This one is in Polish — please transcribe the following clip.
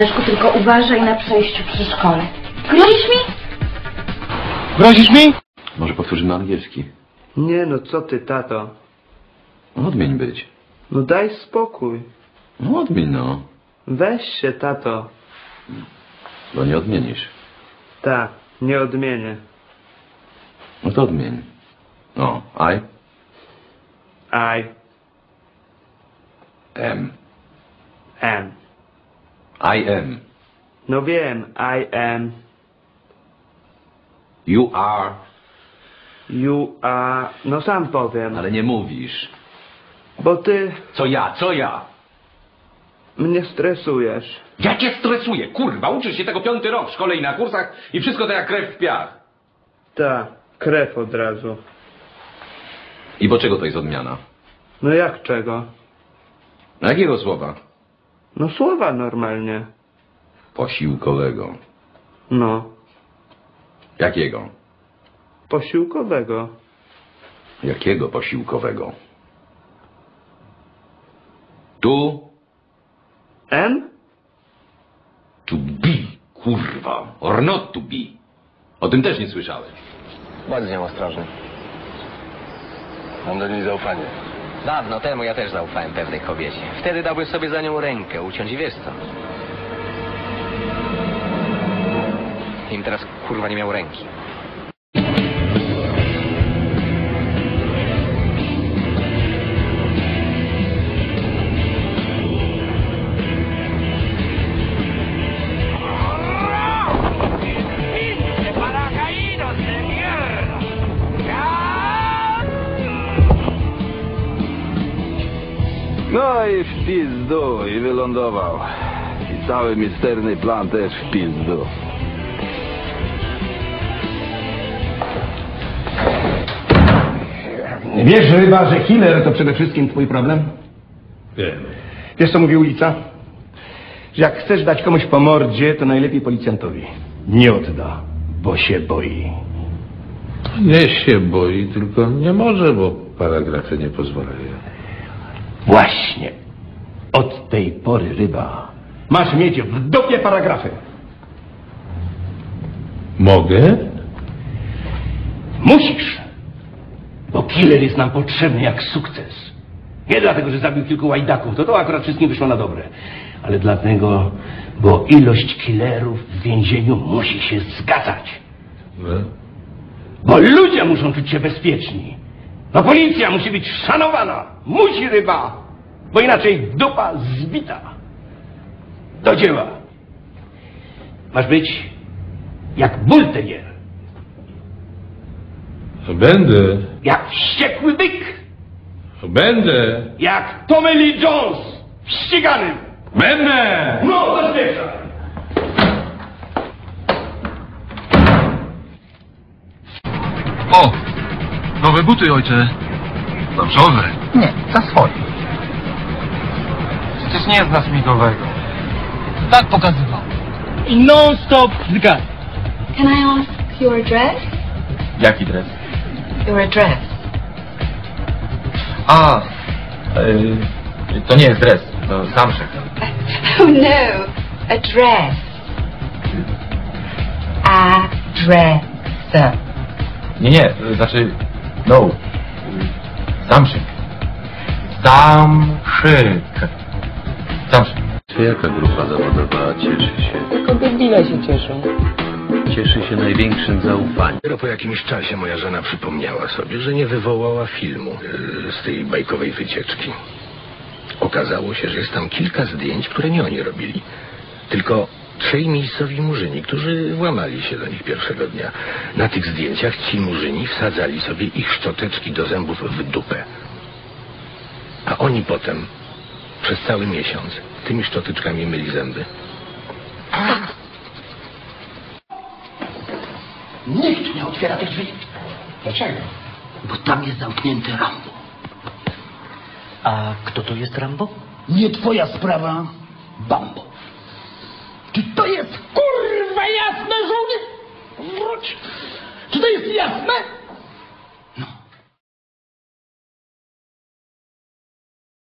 Leszku, tylko uważaj na przejściu przy szkole. Grozisz mi? Grozisz mi? Może powtórzymy na angielski. Nie no, co ty, tato? No, Odmień być. No daj spokój. No odmień no. Weź się, tato. Bo nie odmienisz. Ta, nie odmienię. No to odmień. No, I I am. am. I am. No wiem, I am. You are. You are... No sam powiem. Ale nie mówisz. Bo ty Co ja, co ja? mnie stresujesz. Ja cię stresuję, kurwa, uczysz się tego piąty rok w szkole i na kursach i wszystko to jak krew w piach. Ta, krew od razu. I bo czego to jest odmiana? No jak czego? Na jakiego słowa? No słowa normalnie. Posiłkowego. No, Jakiego? posiłkowego. Jakiego posiłkowego? Tu M? to be, kurwa, or not to be. O tym też nie słyszałeś. Bądź z nią ostrożny. Mam do niej zaufanie. Dawno temu ja też zaufałem pewnej kobiecie. Wtedy dałbym sobie za nią rękę uciąć i wiesz co. Im teraz kurwa nie miał ręki. No i w pizdu i wylądował. I cały misterny plan też w pizdu. Wiesz, ryba, że killer to przede wszystkim twój problem? Wiem. Wiesz, co mówi ulica? Że jak chcesz dać komuś po mordzie, to najlepiej policjantowi. Nie odda, bo się boi. Nie się boi, tylko nie może, bo paragrafy nie pozwalają. Właśnie. Tej pory, ryba, masz mieć w dupie paragrafy. Mogę? Musisz. Bo killer jest nam potrzebny jak sukces. Nie dlatego, że zabił kilku łajdaków, to to akurat wszystkim wyszło na dobre. Ale dlatego, bo ilość killerów w więzieniu musi się zgadzać. No. Bo ludzie muszą czuć się bezpieczni. No policja musi być szanowana. Musi ryba. Bo inaczej dupa zbita. Do dzieła. Masz być jak bulterier. Będę. Jak wściekły byk. Będę. Jak Tommy Lee Jones ściganym. Będę! No, to zwieszaj. O! Nowe buty, ojcze. Dobrzowe. Nie, za swoje. Przecież nie znasz migowego. Tak pokazywał. I non-stop zgadł. Can I ask your address? Jaki dres? Your address. A, y, to nie jest dres, to zamszyk. Oh no, address. Address. Nie, nie, znaczy, no, zamszyk. Zamszyk. Jaka grupa zawodowa cieszy się? Tylko debile się cieszą. Cieszy się największym zaufaniem. Dopiero po jakimś czasie moja żona przypomniała sobie, że nie wywołała filmu e, z tej bajkowej wycieczki. Okazało się, że jest tam kilka zdjęć, które nie oni robili, tylko trzej miejscowi murzyni, którzy włamali się do nich pierwszego dnia. Na tych zdjęciach ci murzyni wsadzali sobie ich szczoteczki do zębów w dupę. A oni potem przez cały miesiąc tymi szczoteczkami myli zęby. Nikt nie otwiera tych drzwi. Dlaczego? Bo tam jest zamknięty Rambo. A kto to jest Rambo? Nie twoja sprawa, Bambo.